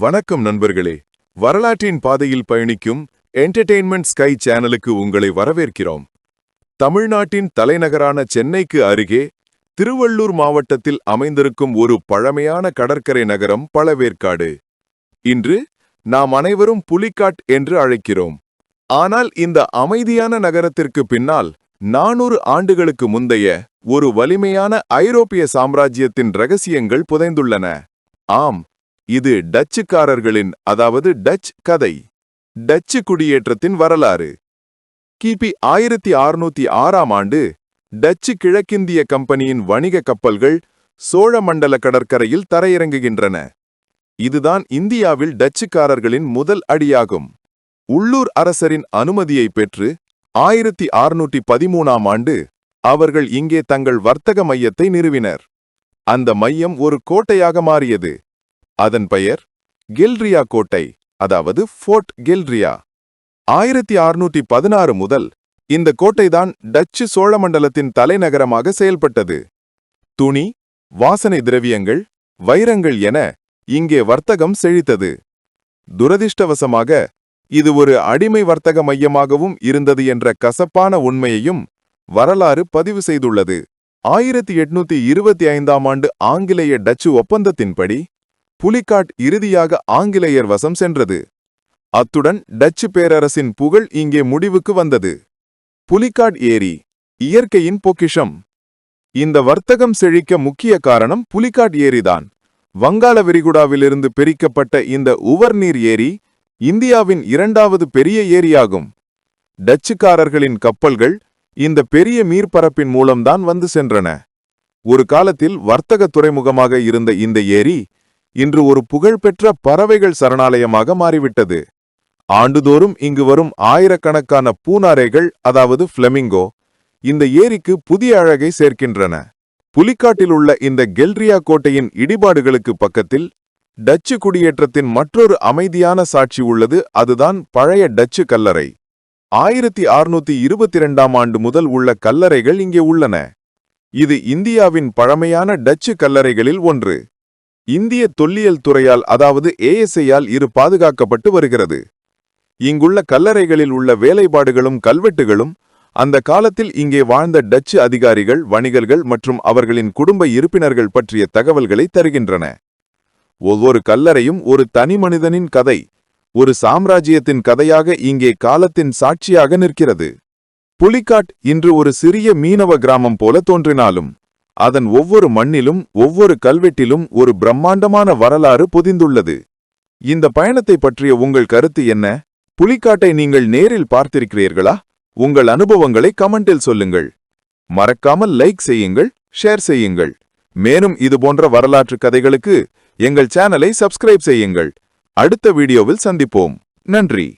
வணக்கம் நண்பர்களே. வரலாற்றின் பாதையில் பயணிக்கும் என்டர்டெயின்மெண்ட் ஸ்கை சேனலுக்கு உங்களை வரவேற்கிறோம். தமிழ்நாட்டின் தலைநகரான சென்னைக்கு அருகே திருவள்ளூர் மாவட்டத்தில் அமைந்திருக்கும் ஒரு பழமையான கடற்கரை நகரம் பழவேற்காடு. இன்று நாம் அனைவரும் புலிக்காட் என்று அழைக்கிறோம். ஆனால் இந்த அமைதியான நகரத்திற்கு பின்னால் நானூறு ஆண்டுகளுக்கு முந்தைய ஒரு வலிமையான ஐரோப்பிய சாம்ராஜ்யத்தின் ரகசியங்கள் புதைந்துள்ளன. ஆம் இது டச்சுக்காரர்களின் அதாவது டச் கதை. டச்சு குடியேற்றத்தின் வரலாறு. கிபி ஆயிரத்தி அறுநூத்தி ஆறாம் ஆண்டு டச்சு கிழக்கிந்திய கம்பெனியின் வணிக கப்பல்கள் சோழ மண்டல கடற்கரையில் தரையிறங்குகின்றன. இதுதான் இந்தியாவில் டச்சுக்காரர்களின் முதல் அடியாகும். உள்ளூர் அரசரின் அனுமதியை பெற்று ஆயிரத்தி அறுநூற்றி பதிமூணாம் ஆண்டு அவர்கள் இங்கே தங்கள் வர்த்தக மையத்தை நிறுவினர். அந்த மையம் ஒரு கோட்டையாக மாறியது. அதன் பெயர் கெல்ரியா கோட்டை அதாவது ஃபோர்ட் கெல்ரியா. ஆயிரத்தி அறுநூற்றி பதினாறு முதல் இந்த கோட்டைதான் டச்சு சோழமண்டலத்தின் தலைநகரமாக செயல்பட்டது. துணி வாசனை திரவியங்கள் வைரங்கள் என இங்கே வர்த்தகம் செழித்தது. துரதிர்ஷ்டவசமாக இது ஒரு அடிமை வர்த்தக மையமாகவும் இருந்தது என்ற கசப்பான உண்மையையும் வரலாறு பதிவு செய்துள்ளது. ஆயிரத்தி எட்நூத்தி இருபத்தி ஐந்தாம் ஆண்டு ஆங்கிலேய டச்சு ஒப்பந்தத்தின்படி புலிகாட் இறுதியாக ஆங்கிலேயர் வசம் சென்றது. அத்துடன் டச்சு பேரரசின் புகழ் இங்கே முடிவுக்கு வந்தது. புலிகாட் ஏரி இயற்கையின் பொக்கிஷம். இந்த வர்த்தகம் செழிக்க முக்கிய காரணம் புலிகாட் ஏரிதான். வங்காள விரிகுடாவிலிருந்து பிரிக்கப்பட்ட இந்த உவர்நீர் ஏரி இந்தியாவின் இரண்டாவது பெரிய ஏரியாகும். டச்சுக்காரர்களின் கப்பல்கள் இந்த பெரிய மீர்பரப்பின் மூலம்தான் வந்து சென்றன. ஒரு காலத்தில் வர்த்தக துறைமுகமாக இருந்த இந்த ஏரி இன்று ஒரு புகழ்பெற்ற பறவைகள் சரணாலயமாக மாறிவிட்டது. ஆண்டுதோறும் இங்கு வரும் ஆயிரக்கணக்கான பூனாரைகள் அதாவது ஃப்ளெமிங்கோ இந்த ஏரிக்கு புதிய அழகை சேர்க்கின்றன. புலிக்காட்டில் உள்ள இந்த கெல்ரியா கோட்டையின் இடிபாடுகளுக்கு பக்கத்தில் டச்சு குடியேற்றத்தின் மற்றொரு அமைதியான சாட்சி உள்ளது அதுதான் பழைய டச்சு கல்லறை. ஆயிரத்தி அறுநூத்தி இருபத்தி இரண்டாம் ஆண்டு முதல் உள்ள கல்லறைகள் இங்கே உள்ளன. இது இந்தியாவின் பழமையான டச்சு கல்லறைகளில் ஒன்று. இந்திய தொல்லியல் துறையால் அதாவது ஏஎஸ்ஐயால் இரு பாதுகாக்கப்பட்டு வருகிறது. இங்குள்ள கல்லறைகளில் உள்ள வேலைப்பாடுகளும் கல்வெட்டுகளும் அந்த காலத்தில் இங்கே வாழ்ந்த டச்சு அதிகாரிகள் வணிகர்கள் மற்றும் அவர்களின் குடும்ப இருப்பினர்கள் பற்றிய தகவல்களை தருகின்றன. ஒவ்வொரு கல்லறையும் ஒரு தனி மனிதனின் கதை ஒரு சாம்ராஜ்யத்தின் கதையாக இங்கே காலத்தின் சாட்சியாக நிற்கிறது. புலிகாட் இன்று ஒரு சிறிய மீனவ கிராமம் போல தோன்றினாலும் அதன் ஒவ்வொரு மண்ணிலும் ஒவ்வொரு கல்வெட்டிலும் ஒரு பிரம்மாண்டமான வரலாறு பொதிந்துள்ளது. இந்த பயணத்தை பற்றிய உங்கள் கருத்து என்ன? புலிக்காட்டை நீங்கள் நேரில் பார்த்திருக்கிறீர்களா? உங்கள் அனுபவங்களை கமெண்டில் சொல்லுங்கள். மறக்காமல் லைக் செய்யுங்கள் ஷேர் செய்யுங்கள். மேலும் இதுபோன்ற வரலாற்று கதைகளுக்கு எங்கள் சேனலை சப்ஸ்கிரைப் செய்யுங்கள். அடுத்த வீடியோவில் சந்திப்போம். நன்றி.